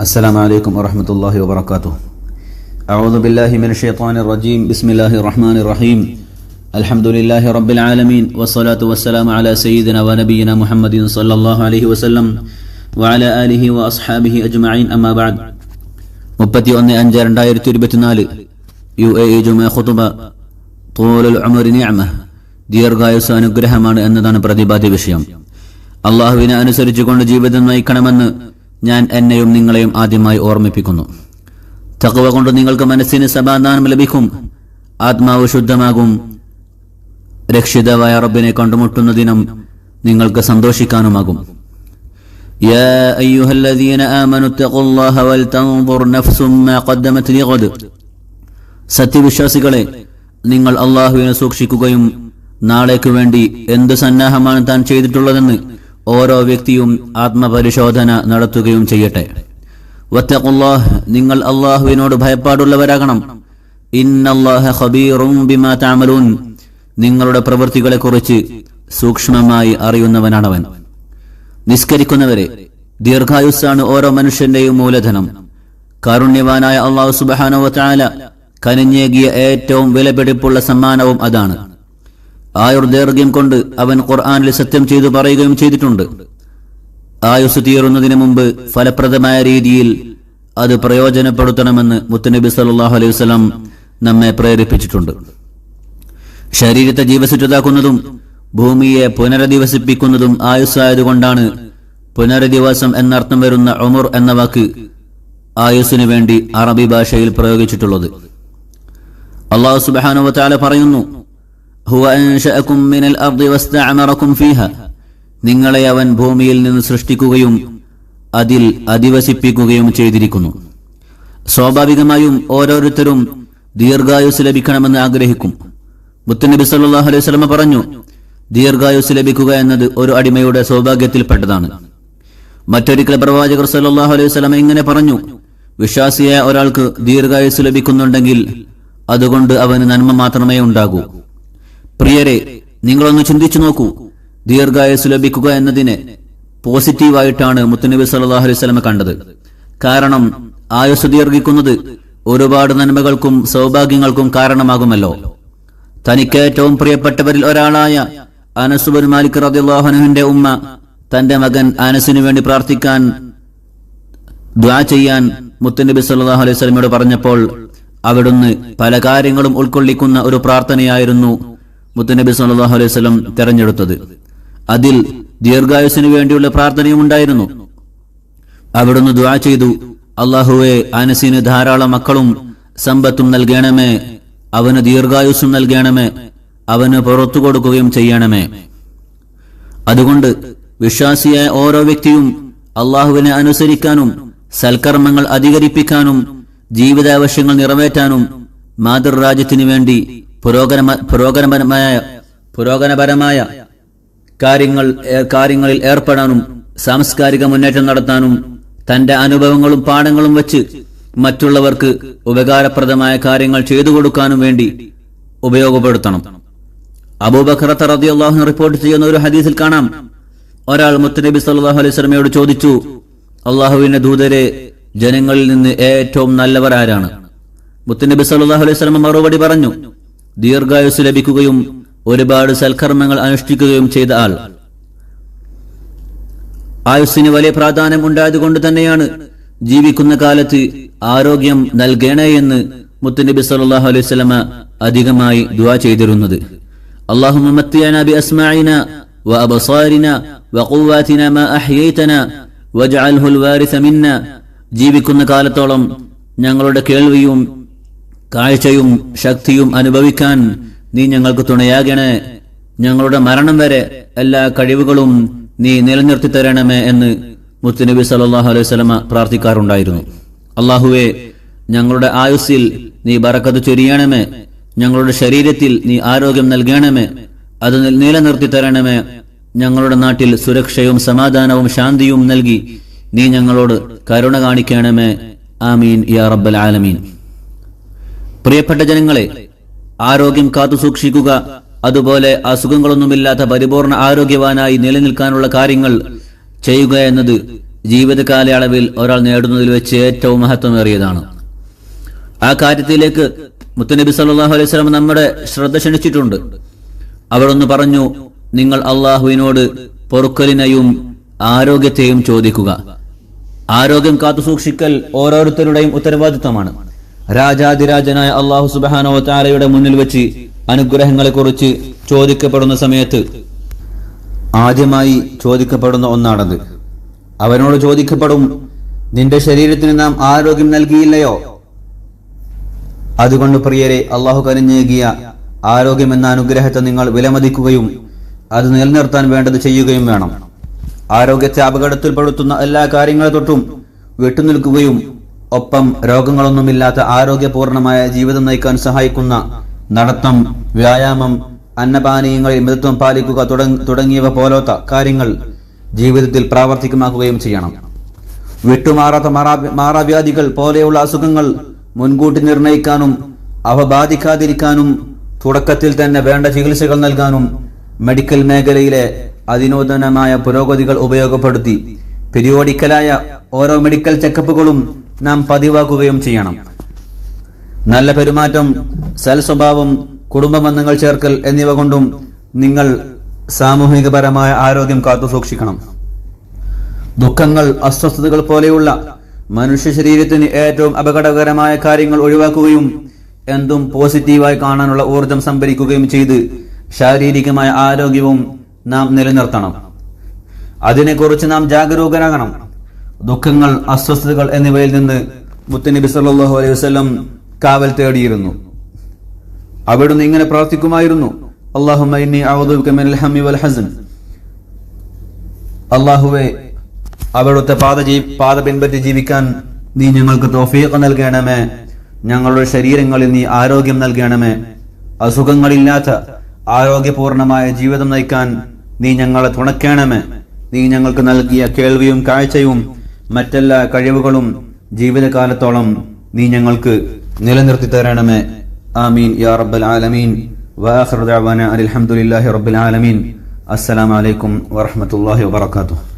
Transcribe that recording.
السلام عليكم ورحمة الله وبركاته أعوذ بالله من الشيطان الرجيم بسم الله الرحمن الرحيم الحمد لله رب العالمين والصلاة والسلام على سيدنا ونبينا محمد صلى الله عليه وسلم وعلى آله وأصحابه أجمعين أما بعد മുപ്പത്തി ഒന്ന് അഞ്ച് രണ്ടായിരത്തി ഇരുപത്തിനാല് യു എ ഇ ജുമ ഖുതുബ തൂലുൽ ഉമർ നിഅമ ദീർഘായുസ് അനുഗ്രഹമാണ് എന്നതാണ് പ്രതിപാദ്യ വിഷയം അള്ളാഹുവിനെ അനുസരിച്ചുകൊണ്ട് ജീവിതം നയിക്കണമെന്ന് ഞാൻ എന്നെയും നിങ്ങളെയും ആദ്യമായി ഓർമ്മിപ്പിക്കുന്നു തക്കവ കൊണ്ട് നിങ്ങൾക്ക് മനസ്സിന് സമാധാനം ലഭിക്കും ആത്മാവ് ശുദ്ധമാകും രക്ഷിതാവായ റബ്ബിനെ കണ്ടുമുട്ടുന്ന ദിനം നിങ്ങൾക്ക് സന്തോഷിക്കാനുമാകും يا أيها الذين آمنوا اتقوا الله ولتنظر نفس ما قدمت لغد സത്യവിശ്വാസികളെ നിങ്ങൾ അള്ളാഹുവിനെ സൂക്ഷിക്കുകയും നാളേക്ക് വേണ്ടി എന്ത് സന്നാഹമാണ് താൻ ചെയ്തിട്ടുള്ളതെന്ന് ഓരോ വ്യക്തിയും ആത്മപരിശോധന നടത്തുകയും ചെയ്യട്ടെ. വത്തഖുല്ലാഹ് നിങ്ങൾ അള്ളാഹുവിനോട് ഭയപ്പാടുള്ളവരാകണം. ഇന്നല്ലാഹ ഖബീറും ബിമാ തഅമലൂൻ. നിങ്ങളുടെ പ്രവൃത്തികളെക്കുറിച്ച് സൂക്ഷ്മമായി അറിയുന്നവനാണവൻ. നിസ്കരിക്കുന്നവരെ ദീർഘായുസ്സാണ് ഓരോ മനുഷ്യന്റെയും മൂലധനം. കാരുണ്യവാനായ അള്ളാഹു സുബാനോ ചാല കനിഞ്ഞേകിയ ഏറ്റവും വിലപിടിപ്പുള്ള സമ്മാനവും അതാണ്. ആയുർദൈർഘ്യം കൊണ്ട് അവൻ ഖുർആാനിൽ സത്യം ചെയ്തു പറയുകയും ചെയ്തിട്ടുണ്ട്. ആയുസ് തീരുന്നതിന് മുമ്പ് ഫലപ്രദമായ രീതിയിൽ അത് പ്രയോജനപ്പെടുത്തണമെന്ന് മുത്തനബി സല്ലാഹു അലൈഹി വസ്ലാം നമ്മെ പ്രേരിപ്പിച്ചിട്ടുണ്ട്. ശരീരത്തെ ജീവസുറ്റതാക്കുന്നതും ഭൂമിയെ പുനരധിവസിപ്പിക്കുന്നതും ആയുസ്സായതുകൊണ്ടാണ് പുനരധിവാസം എന്നർത്ഥം വരുന്ന ഉമർ എന്ന വാക്ക് ആയുസ്സിനു വേണ്ടി അറബി ഭാഷയിൽ പ്രയോഗിച്ചിട്ടുള്ളത്. അള്ളാഹു സുബാനുവത്താല പറയുന്നു ഹുവ മിനൽ അർദി നിങ്ങളെ അവൻ ഭൂമിയിൽ നിന്ന് സൃഷ്ടിക്കുകയും അതിൽ അധിവസിപ്പിക്കുകയും ചെയ്തിരിക്കുന്നു. സ്വാഭാവികമായും ഓരോരുത്തരും ദീർഘായുസ് ലഭിക്കണമെന്ന് ആഗ്രഹിക്കും. മുത്തനബി സല്ലാഹു അലൈഹി സ്വലമ പറഞ്ഞു ദീർഘായുസ് ലഭിക്കുക എന്നത് ഒരു അടിമയുടെ സൗഭാഗ്യത്തിൽപ്പെട്ടതാണ്. മറ്റൊരിക്കൽ പ്രവാചകർ സല്ലാഹു അലൈഹി സ്വലമ ഇങ്ങനെ പറഞ്ഞു വിശ്വാസിയായ ഒരാൾക്ക് ദീർഘായുസ് ലഭിക്കുന്നുണ്ടെങ്കിൽ അതുകൊണ്ട് അവന് നന്മ മാത്രമേ ഉണ്ടാകൂ. പ്രിയരെ നിങ്ങളൊന്ന് ചിന്തിച്ചു നോക്കൂ. ദീർഘായുസ് ലഭിക്കുക എന്നതിനെ പോസിറ്റീവായിട്ടാണ് മുത്തനബി സല്ലല്ലാഹു അലൈഹി വസല്ലം കണ്ടത്. കാരണം ആയുസ് ദീർഘിക്കുന്നത് ഒരുപാട് നന്മകൾക്കും സൗഭാഗ്യങ്ങൾക്കും കാരണമാകുമല്ലോ. തനിക്ക് ഏറ്റവും പ്രിയപ്പെട്ടവരിൽ ഒരാളായ അനസുബൻ മാലിക് റദിള്ളാഹുനുവിന്റെ ഉമ്മ തന്റെ മകൻ അനസിനു വേണ്ടി പ്രാർത്ഥിക്കാൻ ദ്വാ ചെയ്യാൻ മുത്തനബി സല്ലല്ലാഹു അലൈഹി വസല്ലമയോട് പറഞ്ഞപ്പോൾ അവിടുന്ന് പല കാര്യങ്ങളും ഉൾക്കൊള്ളിക്കുന്ന ഒരു പ്രാർത്ഥനയായിരുന്നു മുത്തനബി സാഹു അലൈഹി സ്വലം തെരഞ്ഞെടുത്തത്. അതിൽ ദീർഘായുസിനു വേണ്ടിയുള്ള പ്രാർത്ഥനയും ഉണ്ടായിരുന്നു. അവിടുന്ന് ദ്വാ ചെയ്തു. അള്ളാഹുവെ അനസിന് ധാരാളം മക്കളും സമ്പത്തും നൽകണമേ. അവന് ദീർഘായുസ്സും നൽകണമേ. അവന് പുറത്തു കൊടുക്കുകയും ചെയ്യണമേ. അതുകൊണ്ട് വിശ്വാസിയായ ഓരോ വ്യക്തിയും അള്ളാഹുവിനെ അനുസരിക്കാനും സൽക്കർമ്മങ്ങൾ അധികരിപ്പിക്കാനും ജീവിതാവശ്യങ്ങൾ നിറവേറ്റാനും മാതൃരാജ്യത്തിനു വേണ്ടി പുരോഗമ പുരോഗമനപരമായ പുരോഗമനപരമായ കാര്യങ്ങൾ കാര്യങ്ങളിൽ ഏർപ്പെടാനും സാംസ്കാരിക മുന്നേറ്റം നടത്താനും തന്റെ അനുഭവങ്ങളും പാഠങ്ങളും വെച്ച് മറ്റുള്ളവർക്ക് ഉപകാരപ്രദമായ കാര്യങ്ങൾ ചെയ്തു കൊടുക്കാനും വേണ്ടി ഉപയോഗപ്പെടുത്തണം. അബൂബക്കർ റളിയല്ലാഹു റിപ്പോർട്ട് ചെയ്യുന്ന ഒരു ഹദീസിൽ കാണാം. ഒരാൾ മുത്തനബി സല്ലാഹു അലൈഹി സ്വലമയോട് ചോദിച്ചു അള്ളാഹുവിന്റെ ദൂതരെ ജനങ്ങളിൽ നിന്ന് ഏറ്റവും നല്ലവർ ആരാണ് മുത്തനബി സല്ലാഹു അലൈഹി വസല്ലമ മറുപടി പറഞ്ഞു ദീർഘായുസ് ലഭിക്കുകയും ഒരുപാട് സൽക്കർമ്മങ്ങൾ അനുഷ്ഠിക്കുകയും ചെയ്ത ആൾ. ആയുസ്സിന് വലിയ പ്രാധാന്യം ഉണ്ടായതുകൊണ്ട് തന്നെയാണ് ജീവിക്കുന്ന കാലത്ത് ആരോഗ്യം നൽകണേ എന്ന് മുത്തുനബി സല്ലാഹു അലൈഹി സ്വലമ അധികമായി ദ ചെയ്തിരുന്നത്. ജീവിക്കുന്ന കാലത്തോളം ഞങ്ങളുടെ കേൾവിയും കാഴ്ചയും ശക്തിയും അനുഭവിക്കാൻ നീ ഞങ്ങൾക്ക് തുണയാകണേ. ഞങ്ങളുടെ മരണം വരെ എല്ലാ കഴിവുകളും നീ നിലനിർത്തി തരണമേ എന്ന് മുത്തുനബി സല്ലല്ലാഹു അലൈഹി സ്വലമ പ്രാർത്ഥിക്കാറുണ്ടായിരുന്നു. അള്ളാഹുവെ ഞങ്ങളുടെ ആയുസ്സിൽ നീ ബറക്കത്ത് ചൊരിയണമേ. ഞങ്ങളുടെ ശരീരത്തിൽ നീ ആരോഗ്യം നൽകണമേ. അത് നിലനിർത്തി തരണമേ. ഞങ്ങളുടെ നാട്ടിൽ സുരക്ഷയും സമാധാനവും ശാന്തിയും നൽകി നീ ഞങ്ങളോട് കരുണ കാണിക്കണമേ. ആമീൻ യാ റബ്ബൽ ആലമീൻ. പ്രിയപ്പെട്ട ജനങ്ങളെ ആരോഗ്യം കാത്തു സൂക്ഷിക്കുക അതുപോലെ അസുഖങ്ങളൊന്നുമില്ലാത്ത പരിപൂർണ ആരോഗ്യവാനായി നിലനിൽക്കാനുള്ള കാര്യങ്ങൾ ചെയ്യുക എന്നത് ജീവിതകാലയളവിൽ ഒരാൾ നേടുന്നതിൽ വെച്ച് ഏറ്റവും മഹത്വമേറിയതാണ്. ആ കാര്യത്തിലേക്ക് മുത്തനബി സല്ലാഹു അലൈഹി സ്വലം നമ്മുടെ ശ്രദ്ധ ക്ഷണിച്ചിട്ടുണ്ട്. അവളൊന്ന് പറഞ്ഞു നിങ്ങൾ അള്ളാഹുവിനോട് പൊറുക്കലിനെയും ആരോഗ്യത്തെയും ചോദിക്കുക. ആരോഗ്യം കാത്തു സൂക്ഷിക്കൽ ഓരോരുത്തരുടെയും ഉത്തരവാദിത്തമാണ് രാജാതിരാജനായ അള്ളാഹു സുബാനോ താരയുടെ മുന്നിൽ വെച്ച് അനുഗ്രഹങ്ങളെക്കുറിച്ച് ചോദിക്കപ്പെടുന്ന സമയത്ത് ആദ്യമായി ചോദിക്കപ്പെടുന്ന ഒന്നാണത്. അവനോട് ചോദിക്കപ്പെടും നിന്റെ ശരീരത്തിന് നാം ആരോഗ്യം നൽകിയില്ലയോ? അതുകൊണ്ട് പ്രിയരെ അള്ളാഹു കനിഞ്ഞേകിയ ആരോഗ്യം എന്ന അനുഗ്രഹത്തെ നിങ്ങൾ വിലമതിക്കുകയും അത് നിലനിർത്താൻ വേണ്ടത് ചെയ്യുകയും വേണം. ആരോഗ്യത്തെ അപകടത്തിൽപ്പെടുത്തുന്ന എല്ലാ കാര്യങ്ങളെ തൊട്ടും വിട്ടുനിൽക്കുകയും ഒപ്പം രോഗങ്ങളൊന്നുമില്ലാത്ത ആരോഗ്യപൂർണമായ ജീവിതം നയിക്കാൻ സഹായിക്കുന്ന നടത്തം വ്യായാമം അന്നപാനീയങ്ങളിൽ മിതത്വം പാലിക്കുക തുടങ്ങിയവ പോലത്തെ കാര്യങ്ങൾ ജീവിതത്തിൽ പ്രാവർത്തികമാക്കുകയും ചെയ്യണം. വിട്ടുമാറാത്ത മാറാ- മാറാവ്യാധികൾ പോലെയുള്ള അസുഖങ്ങൾ മുൻകൂട്ടി നിർണയിക്കാനും അവ ബാധിക്കാതിരിക്കാനും തുടക്കത്തിൽ തന്നെ വേണ്ട ചികിത്സകൾ നൽകാനും മെഡിക്കൽ മേഖലയിലെ അതിനൂതനമായ പുരോഗതികൾ ഉപയോഗപ്പെടുത്തി. പിരിയോടിക്കലായ ഓരോ മെഡിക്കൽ ചെക്കപ്പുകളും നാം പതിവാക്കുകയും ചെയ്യണം. നല്ല പെരുമാറ്റം സൽസ്വഭാവം കുടുംബബന്ധങ്ങൾ ചേർക്കൽ എന്നിവ കൊണ്ടും നിങ്ങൾ സാമൂഹികപരമായ ആരോഗ്യം കാത്തു സൂക്ഷിക്കണം. ദുഃഖങ്ങൾ അസ്വസ്ഥതകൾ പോലെയുള്ള മനുഷ്യ ശരീരത്തിന് ഏറ്റവും അപകടകരമായ കാര്യങ്ങൾ ഒഴിവാക്കുകയും എന്തും പോസിറ്റീവായി കാണാനുള്ള ഊർജം സംഭരിക്കുകയും ചെയ്ത് ശാരീരികമായ ആരോഗ്യവും നാം നിലനിർത്തണം. അതിനെക്കുറിച്ച് നാം ജാഗരൂകരാകണം. ദുഃഖങ്ങൾ അസ്വസ്ഥതകൾ എന്നിവയിൽ നിന്ന് മുത്തനബി സല്ലാഹു അലൈഹി വസ്ലം കാവൽ തേടിയിരുന്നു. അവിടുന്ന് ഇങ്ങനെ പ്രാർത്ഥിക്കുമായിരുന്നു. അള്ളാഹു അള്ളാഹുവെ അവിടുത്തെ പാത ജീ- പാത പിൻപറ്റി ജീവിക്കാൻ നീ ഞങ്ങൾക്ക് തോഫീഖ് നൽകണമേ. ഞങ്ങളുടെ ശരീരങ്ങളിൽ നീ ആരോഗ്യം നൽകണമേ. അസുഖങ്ങളില്ലാത്ത ആരോഗ്യപൂർണമായ ജീവിതം നയിക്കാൻ നീ ഞങ്ങളെ തുണയ്ക്കണമേ. നീ ഞങ്ങൾക്ക് നൽകിയ കേൾവിയും കാഴ്ചയും മറ്റെല്ലാ കഴിവുകളും ജീവിതകാലത്തോളം നീ ഞങ്ങൾക്ക് നിലനിർത്തി തരണമേ. ആമീൻ. യാ റബ്ബൽ ആലമീൻ. വാഖിറു അലഹമുല്ലാഹി റബ്ബുൽ ആലമീൻ. അസ്സലാമു അലൈക്കും വറഹ്മത്തുള്ളാഹി വബറകാതുഹു.